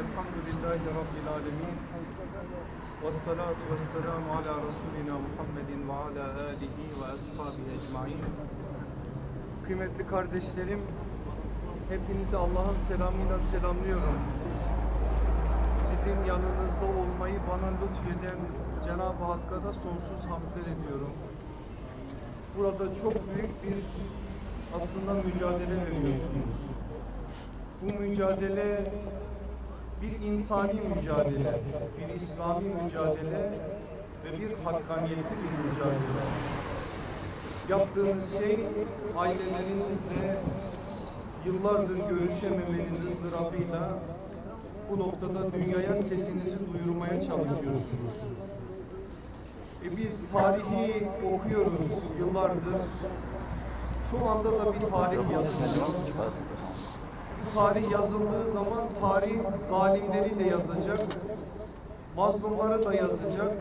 Elhamdülillahi Rabbil alemin. Ve salatu ve selamu ala Resulina Muhammedin ve ala alihi ve ashabihi ecmain. Kıymetli kardeşlerim, hepinizi Allah'ın selamıyla selamlıyorum. Sizin yanınızda olmayı bana lütfeden Cenab-ı Hakk'a da sonsuz hamdler ediyorum. Burada çok büyük bir aslında mücadele veriyorsunuz. Bu mücadele bir insani mücadele, bir İslami mücadele ve bir hakkaniyetli bir mücadele. Yaptığınız şey ailelerinizle yıllardır görüşememenin ızdırabıyla bu noktada dünyaya sesinizi duyurmaya çalışıyorsunuz. E biz tarihi okuyoruz yıllardır. Şu anda da bir tarih yazılıyor. Tarih yazıldığı zaman tarih zalimleri de yazacak, mazlumları da yazacak,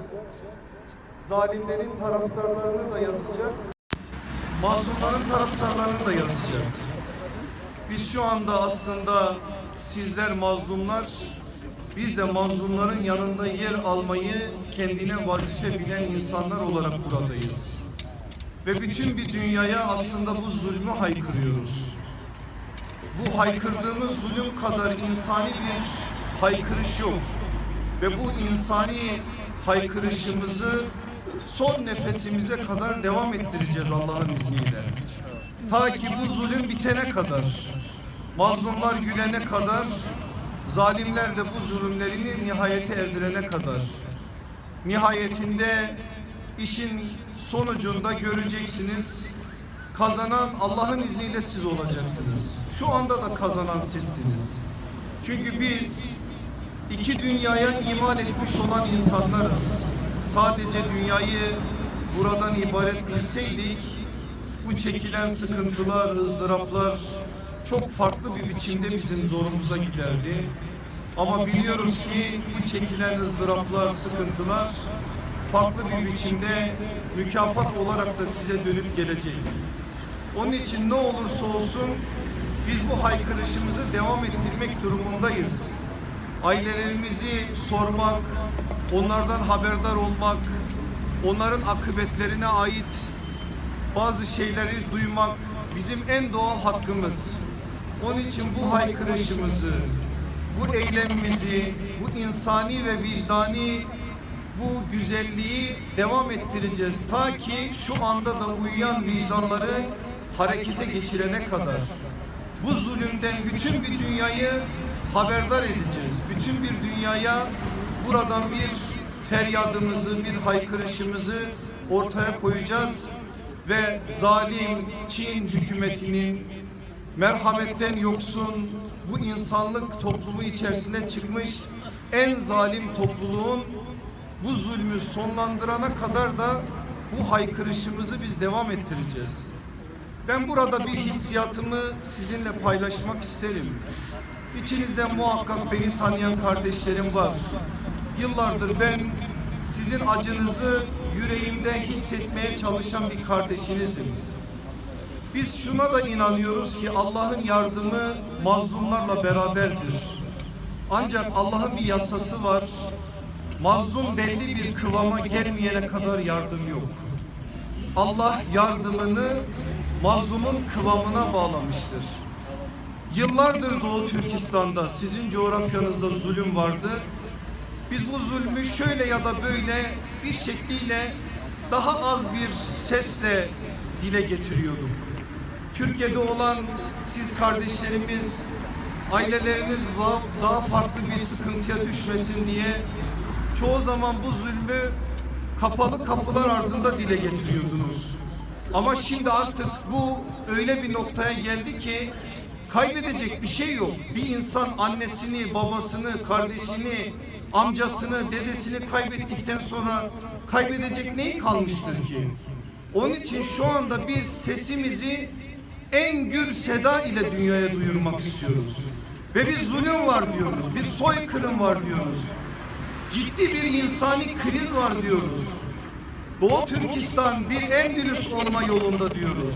zalimlerin taraftarlarını da yazacak, mazlumların taraftarlarını da yazacak. Biz şu anda aslında sizler mazlumlar, biz de mazlumların yanında yer almayı kendine vazife bilen insanlar olarak buradayız. Ve bütün bir dünyaya aslında bu zulmü haykırıyoruz. Bu haykırdığımız zulüm kadar insani bir haykırış yok. Ve bu insani haykırışımızı son nefesimize kadar devam ettireceğiz Allah'ın izniyle. Ta ki bu zulüm bitene kadar, mazlumlar gülene kadar, zalimler de bu zulümlerini nihayete erdirene kadar. Nihayetinde işin sonucunda göreceksiniz. Kazanan Allah'ın izniyle siz olacaksınız. Şu anda da kazanan sizsiniz. Çünkü biz iki dünyaya iman etmiş olan insanlarız. Sadece dünyayı buradan ibaret bilseydik bu çekilen sıkıntılar, ızdıraplar çok farklı bir biçimde bizim zorumuza giderdi. Ama biliyoruz ki bu çekilen ızdıraplar, sıkıntılar farklı bir biçimde mükafat olarak da size dönüp gelecek. Onun için ne olursa olsun biz bu haykırışımızı devam ettirmek durumundayız. Ailelerimizi sormak, onlardan haberdar olmak, onların akıbetlerine ait bazı şeyleri duymak bizim en doğal hakkımız. Onun için bu haykırışımızı, bu eylemimizi, bu insani ve vicdani bu güzelliği devam ettireceğiz. Ta ki şu anda da uyuyan vicdanları harekete geçirene kadar. Bu zulümden bütün bir dünyayı haberdar edeceğiz. Bütün bir dünyaya buradan bir feryadımızı, bir haykırışımızı ortaya koyacağız ve zalim Çin hükümetinin merhametten yoksun bu insanlık toplumu içerisine çıkmış en zalim topluluğun bu zulmü sonlandırana kadar da bu haykırışımızı biz devam ettireceğiz. Ben burada bir hissiyatımı sizinle paylaşmak isterim. İçinizde muhakkak beni tanıyan kardeşlerim var. Yıllardır ben sizin acınızı yüreğimde hissetmeye çalışan bir kardeşinizim. Biz şuna da inanıyoruz ki Allah'ın yardımı mazlumlarla beraberdir. Ancak Allah'ın bir yasası var. Mazlum belli bir kıvama gelmeyene kadar yardım yok. Allah yardımını mazlumun kıvamına bağlamıştır. Yıllardır Doğu Türkistan'da sizin coğrafyanızda zulüm vardı. Biz bu zulmü şöyle ya da böyle bir şekliyle daha az bir sesle dile getiriyorduk. Türkiye'de olan siz kardeşlerimiz aileleriniz daha, farklı bir sıkıntıya düşmesin diye çoğu zaman bu zulmü kapalı kapılar ardında dile getiriyordunuz. Ama şimdi artık bu öyle bir noktaya geldi ki kaybedecek bir şey yok. Bir insan annesini, babasını, kardeşini, amcasını, dedesini kaybettikten sonra kaybedecek neyi kalmıştır ki? Onun için şu anda biz sesimizi en gür seda ile dünyaya duyurmak istiyoruz. Ve bir zulüm var diyoruz, bir soykırım var diyoruz. Ciddi bir insani kriz var diyoruz. Doğu Türkistan bir Endülüs olma yolunda diyoruz.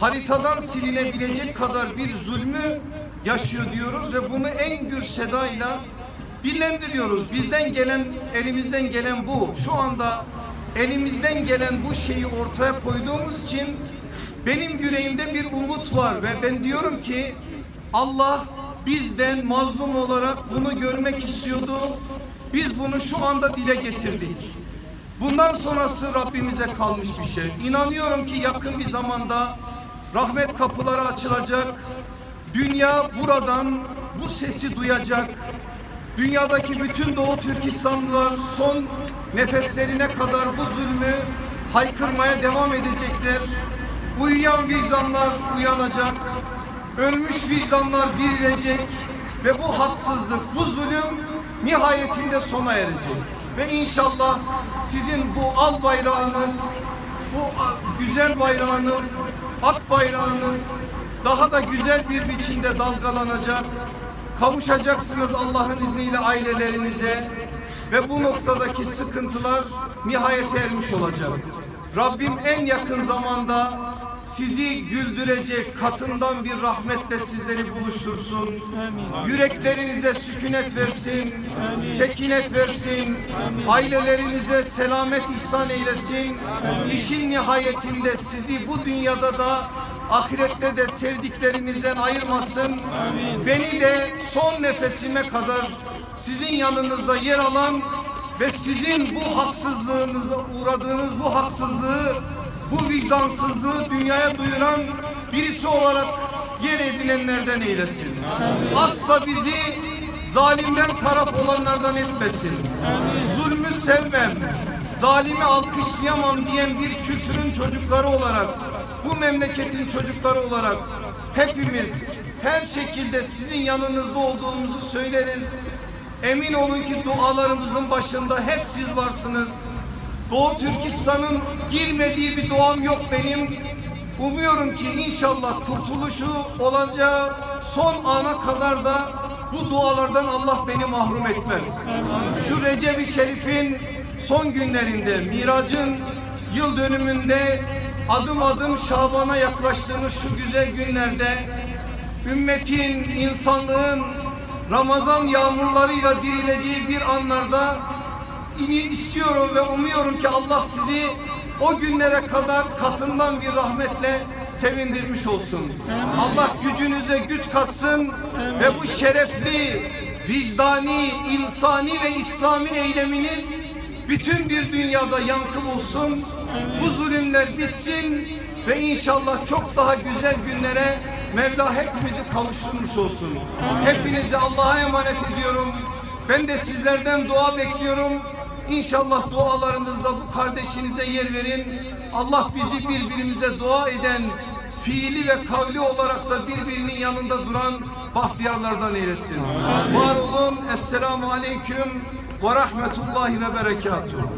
Haritadan silinebilecek kadar bir zulmü yaşıyor diyoruz ve bunu en gür sedayla dillendiriyoruz. Bizden gelen, elimizden gelen bu. Şu anda elimizden gelen bu şeyi ortaya koyduğumuz için benim yüreğimde bir umut var ve ben diyorum ki Allah bizden mazlum olarak bunu görmek istiyordu. Biz bunu şu anda dile getirdik. Bundan sonrası Rabbimize kalmış bir şey. İnanıyorum ki yakın bir zamanda rahmet kapıları açılacak. Dünya buradan bu sesi duyacak. Dünyadaki bütün Doğu Türkistanlılar son nefeslerine kadar bu zulmü haykırmaya devam edecekler. Uyuyan vicdanlar uyanacak. Ölmüş vicdanlar dirilecek ve bu haksızlık, bu zulüm nihayetinde sona erecek. Ve inşallah sizin bu al bayrağınız, bu güzel bayrağınız, ak bayrağınız daha da güzel bir biçimde dalgalanacak. Kavuşacaksınız Allah'ın izniyle ailelerinize ve bu noktadaki sıkıntılar nihayete ermiş olacak. Rabbim en yakın zamanda sizi güldürecek katından bir rahmetle sizleri buluştursun. Yüreklerinize sükunet versin, sekinet versin, ailelerinize selamet ihsan eylesin. İşin nihayetinde sizi bu dünyada da ahirette de sevdiklerinizden ayırmasın. Beni de son nefesime kadar sizin yanınızda yer alan ve sizin bu haksızlığınıza uğradığınız bu haksızlığı, bu vicdansızlığı dünyaya duyuran birisi olarak yer edinenlerden eylesin. Asla bizi zalimden taraf olanlardan etmesin. Zulmü sevmem, zalimi alkışlayamam diyen bir kültürün çocukları olarak, bu memleketin çocukları olarak hepimiz her şekilde sizin yanınızda olduğumuzu söyleriz. Emin olun ki dualarımızın başında hep siz varsınız. Doğu Türkistan'ın girmediği bir doğam yok benim. Umuyorum ki inşallah kurtuluşu olacağı son ana kadar da bu dualardan Allah beni mahrum etmez. Şu Recep-i Şerif'in son günlerinde, Mirac'ın yıl dönümünde adım adım Şaban'a yaklaştığımız şu güzel günlerde ümmetin, insanlığın Ramazan yağmurlarıyla dirileceği bir anlarda istiyorum ve umuyorum ki Allah sizi o günlere kadar katından bir rahmetle sevindirmiş olsun. Allah gücünüze güç katsın ve bu şerefli, vicdani, insani ve İslami eyleminiz bütün bir dünyada yankı bulsun. Bu zulümler bitsin ve inşallah çok daha güzel günlere Mevla hepimizi kavuşturmuş olsun. Hepinizi Allah'a emanet ediyorum. Ben de sizlerden dua bekliyorum. İnşallah dualarınızda bu kardeşinize yer verin. Allah bizi birbirimize dua eden, fiili ve kavli olarak da birbirinin yanında duran bahtiyarlardan eylesin. Var olun. Esselamu Aleyküm ve Rahmetullahi ve Berekatuhu.